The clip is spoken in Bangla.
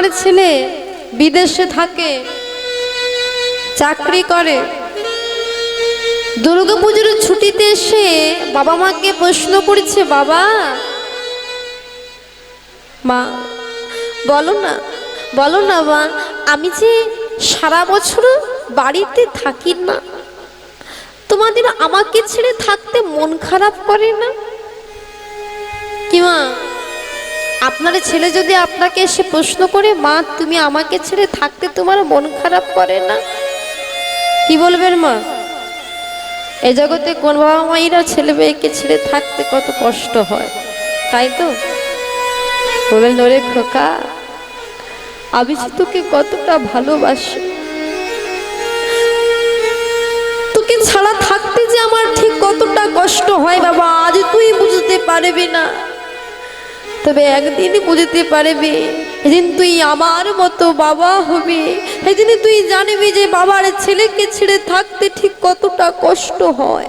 আপনার ছেলে বিদেশে থাকে, চাকরি করে। দুর্গাপুজোর ছুটিতে এসে বাবা মাকে প্রশ্ন করেছে, বাবা, মা, বলো না বলো না, মা, আমি যে সারা বছর বাড়িতে থাকি না, তোমাদের আমাকে ছেড়ে থাকতে মন খারাপ করে না? আপনার ছেলে যদি আপনাকে এসে প্রশ্ন করে, মা, তুমি আমাকে ছেড়ে থাকতে তোমার মন খারাপ করে না? কি বলবেন মা? এই জগতে কোন বাবা মায়েরা ছেলে মেয়েকে ছেড়ে থাকতে কত কষ্ট হয়, তাই তো? বলবেন ওরে খোকা, আমি যে তোকে কতটা ভালোবাসি। তোকে ছাড়া থাকতে যে আমার ঠিক কতটা কষ্ট হয় বাবা, আজ তুই বুঝতে পারবি না। তবে একদিন বুঝতে পারবে, সেদিন তুই আমার মতো বাবা হবে। সেদিন তুই জানবি যে বাবার ছেলেকে ছেড়ে থাকতে ঠিক কতটা কষ্ট হয়।